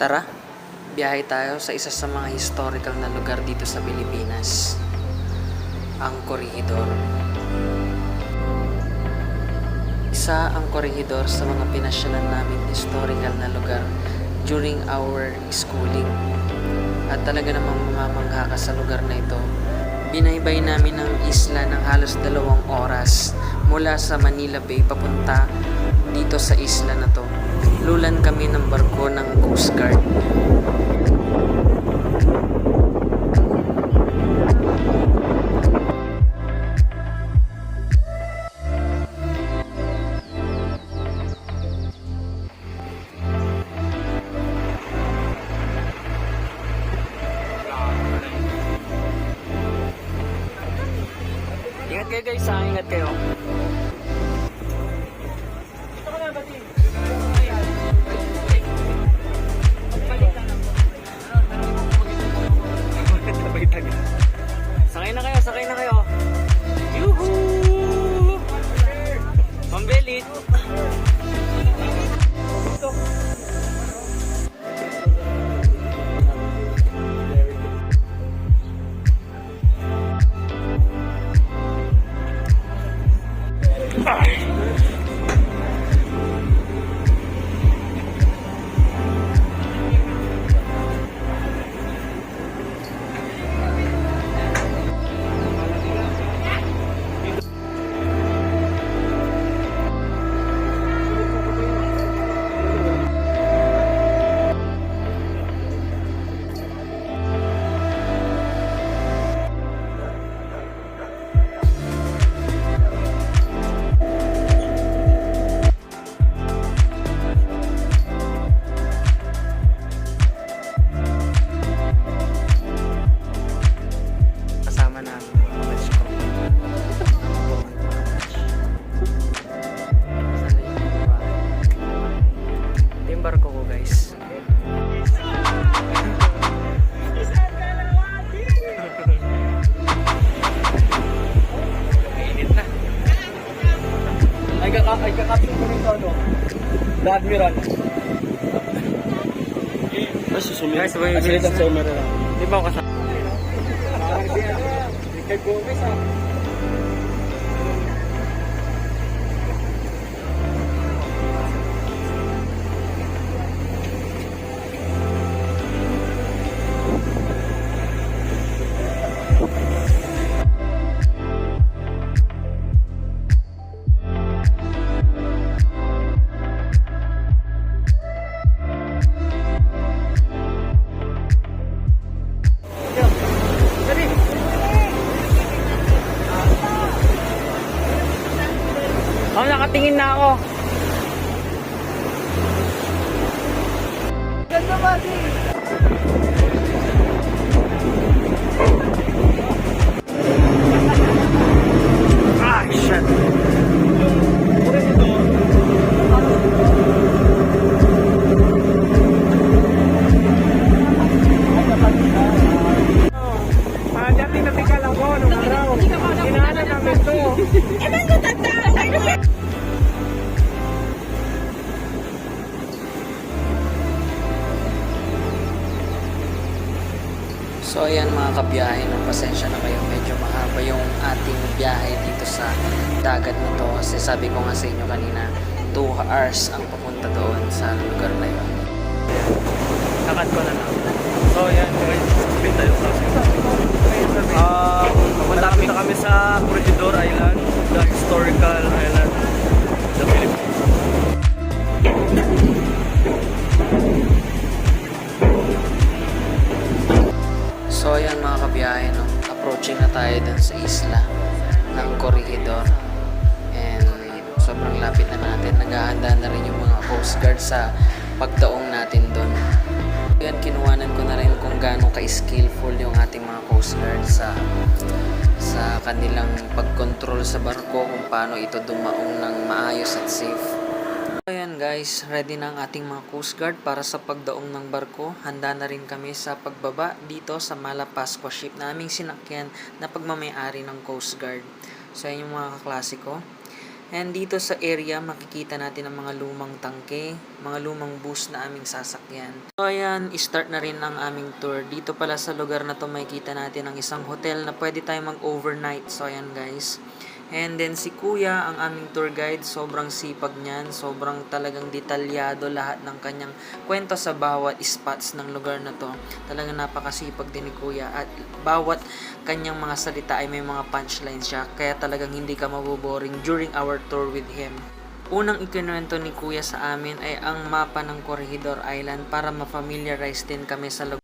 Tara, biyahe tayo sa isa sa mga historical na lugar dito sa Pilipinas. Ang Corregidor. Isa ang Corregidor sa mga pinasyalan namin historical na lugar during our schooling. At talaga namang mamamangha ka sa lugar na ito. Binaybay namin ang isla ng halos dalawang oras mula sa Manila Bay papunta dito sa isla na to. Lulan kami ng barko ng Coast Guard. Ingat kayo guys, ingat kayo. Ay, kaka ay kakapin ko rin ano. The Admiral. Ay, susumir. Guys, wait, wait. sila sa umero lang. Di ba ako kasama? Parang di ano, kay Gomez ah. Oh, nakatingin na ako. Ganda ba? Ah, shit. Hours ang papunta doon sa lugar na yun. Sakat ko na lang. So, yan guys. Sabihin tayo sa Ah, pupunta kami na kami sa Corregidor Island, the historical island of the Philippines. So ayan mga kabiyahe, no, approaching na tayo dun sa isla ng Corregidor. And sobrang lapit na. Naghahanda na rin yung mga Coast Guard sa pagdaong natin doon. Yan, kinuwanan ko na rin kung gaano ka-skillful yung ating mga Coast Guard sa sa kanilang pag-control sa barko kung paano ito dumaong ng maayos at safe. Ayan guys, ready na ang ating mga Coast Guard para sa pagdaong ng barko. Handa na rin kami sa pagbaba dito sa Malapascua ship na aming sinakyan na pagmamayari ng Coast Guard. So yung mga kaklase ko. And dito sa area, makikita natin ang mga lumang tangke, mga lumang bus na aming sasakyan. So ayan, start na rin ang aming tour. Dito pala sa lugar na to makikita natin ang isang hotel na pwede tayong mag-overnight. So ayan guys. And then si Kuya, ang aming tour guide, sobrang sipag niyan, sobrang talagang detalyado lahat ng kanyang kwento sa bawat spots ng lugar na to. Talagang napakasipag din ni Kuya at bawat kanyang mga salita ay may mga punchlines siya, kaya talagang hindi ka maboboring during our tour with him. Unang ikinuwento ni Kuya sa amin ay ang mapa ng Corregidor Island para ma-familiarize din kami sa lugar.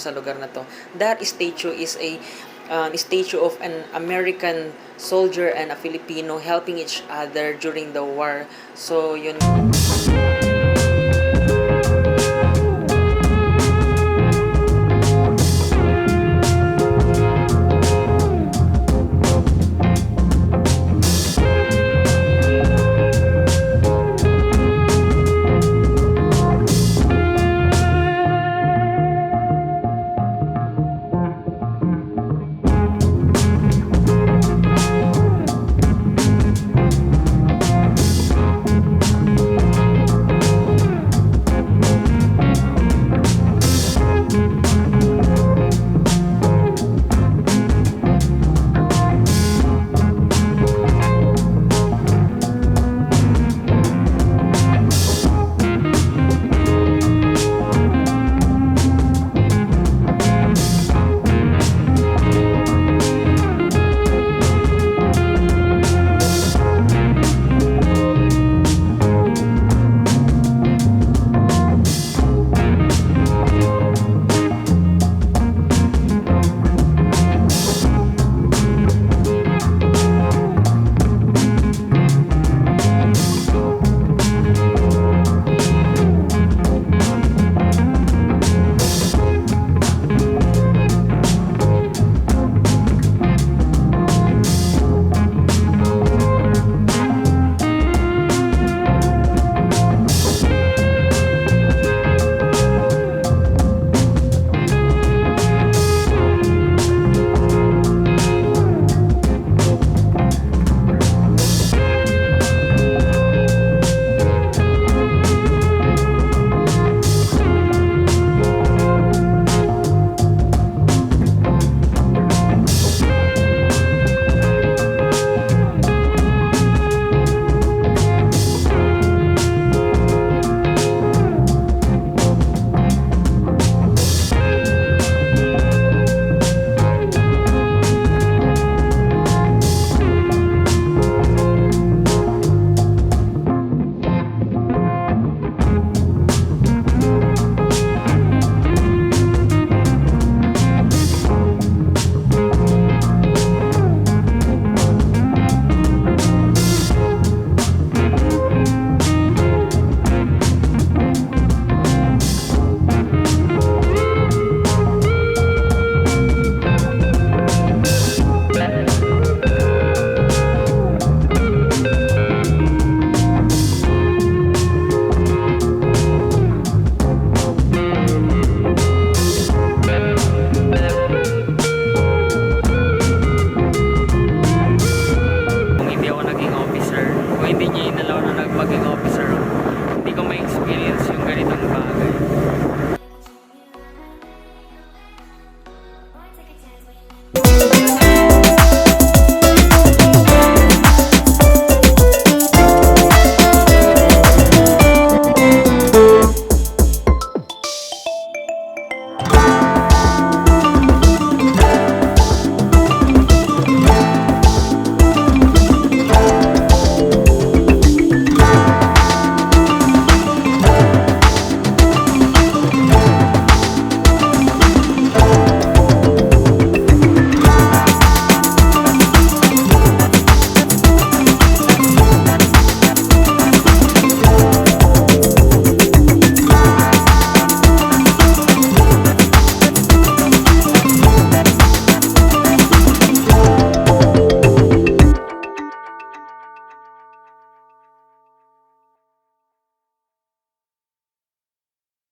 Sa lugar na to. That statue is a um, statue of an American soldier and a Filipino helping each other during the war. So, yun.